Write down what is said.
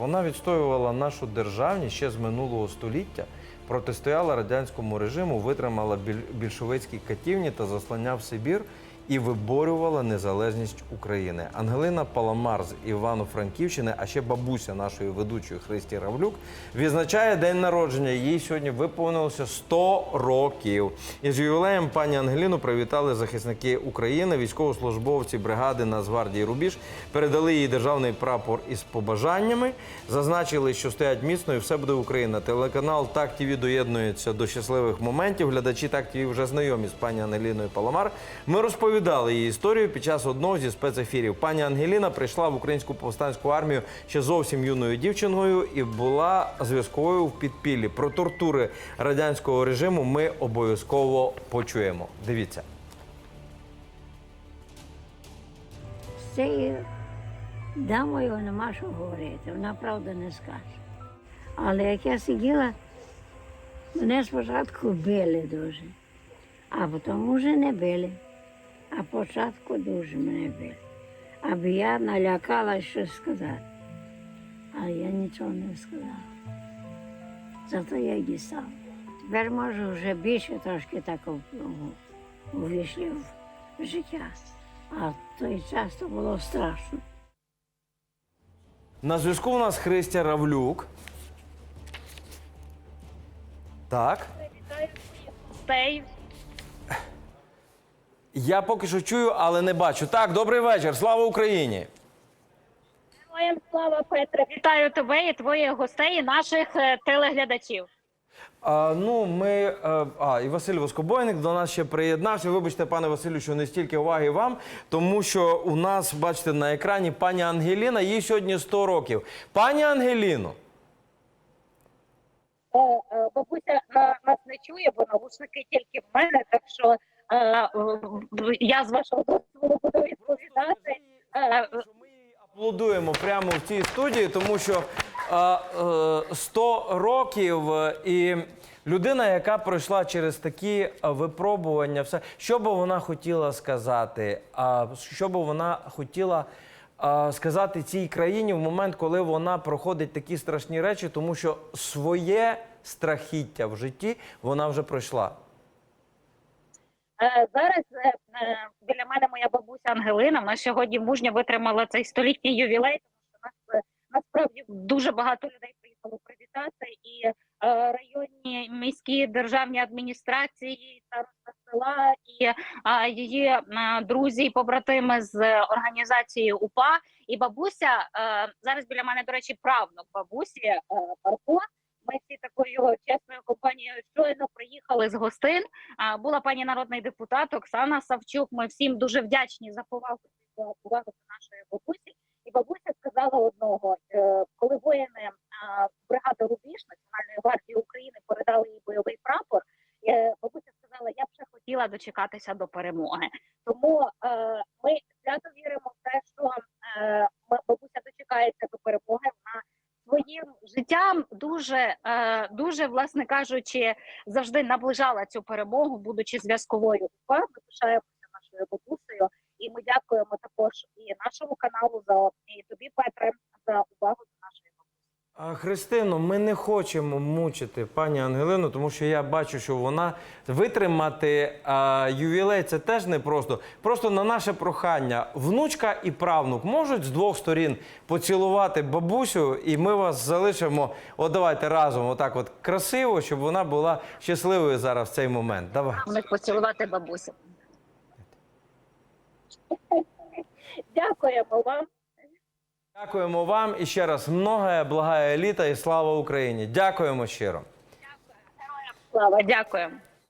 Вона відстоювала нашу державність ще з минулого століття, протистояла радянському режиму, витримала біль- більшовицькі катівні та заслоняв Сибір і виборювала незалежність України. Ангелина Паламар з Івано-Франківщини, а ще бабуся нашої ведучої Христі Равлюк, відзначає день народження. Їй сьогодні виповнилося 100 років. І з ювілеєм пані Ангеліну привітали захисники України, військовослужбовці бригади Нацгвардії Рубіж, передали їй державний прапор із побажаннями, зазначили, що стоять міцно і все буде Україна. Телеканал Так ТІВІ доєднується до щасливих моментів. Глядачі Так ТІВІ вже знайомі з пані Ангеліною Паламар. Ми розповідали її історію під час одного зі спецефірів. Пані Ангеліна прийшла в українську повстанську армію ще зовсім юною дівчиною і була зв'язковою в підпіллі. Про тортури радянського режиму ми обов'язково почуємо. Дивіться. З цією дамою нема що говорити, вона правду не скаже. Але як я сиділа, мене спочатку били дуже, а потім вже не били. А спочатку дуже мене били. Аби я налякала щось сказати. Але я нічого не сказала. Зато я й дістала. Тепер можу вже більше трошки так увійшли в життя. А в той час то було страшно. На зв'язку у нас Христя Равлюк. Так. гостей. Я поки що чую, але не бачу. Так, добрий вечір. Слава Україні! Героям слава Петре. Вітаю тебе і твоїх гостей, і наших е, телеглядачів. А, ну, ми. е, А, і Василь Воскобойник до нас ще приєднався. Вибачте, пане Василю, що не стільки уваги вам, тому що у нас, бачите, на екрані пані Ангеліна, їй сьогодні 100 років. Пані Ангеліно, Е, е, Бабуся е, нас не чує, бо навушники тільки в мене, так що я з вашого дозволу буду відповідати. Е, е, ми аплодуємо прямо в цій студії, тому що е, е, 100 років е, і людина, яка пройшла через такі е, випробування, все, що би вона хотіла сказати, що би вона хотіла. е, Сказати цій країні в момент, коли вона проходить такі страшні речі, тому що своє страхіття в житті вона вже пройшла. Е, Зараз е, е, біля мене моя бабуся Ангелина. Вона сьогодні мужньо витримала цей столітній ювілей, тому що нас насправді дуже багато людей приїхало привітати, і районні міські державні адміністрації, староста села і її друзі і побратими з організації УПА. І бабуся зараз біля мене, до речі, правнук бабусі Парко. Ми всі такою чесною компанією щойно приїхали з гостин. А, Була пані народний депутат Оксана Савчук. Ми всім дуже вдячні за повагу до нашої бабусі. І бабуся сказала одного: е, коли воїни бригади Рубіж Національної гвардії України передали їй бойовий прапор. е, Бабуся сказала, я б ще хотіла дочекатися до перемоги. Тому е, ми свято віримо в те, що е, м- бабуся дочекається до перемоги. Вона своїм життям дуже, е, дуже, власне кажучи, завжди наближала цю перемогу, будучи зв'язковою. Ми пишаємося нашою бабусею, і ми дякуємо також і нашому каналу за і тобі, Петре, за увагу Христино, ми не хочемо мучити пані Ангелину, тому що я бачу, що вона витримати а, ювілей це теж непросто. Просто на наше прохання, внучка і правнук можуть з двох сторін поцілувати бабусю, і ми вас залишимо. От давайте разом, отак, от красиво, щоб вона була щасливою зараз в цей момент. Давай. У поцілувати бабусю. Дякуємо вам. Дякуємо вам і ще раз многое, благая еліта і слава Україні. Дякуємо щиро. Слава, дякуємо.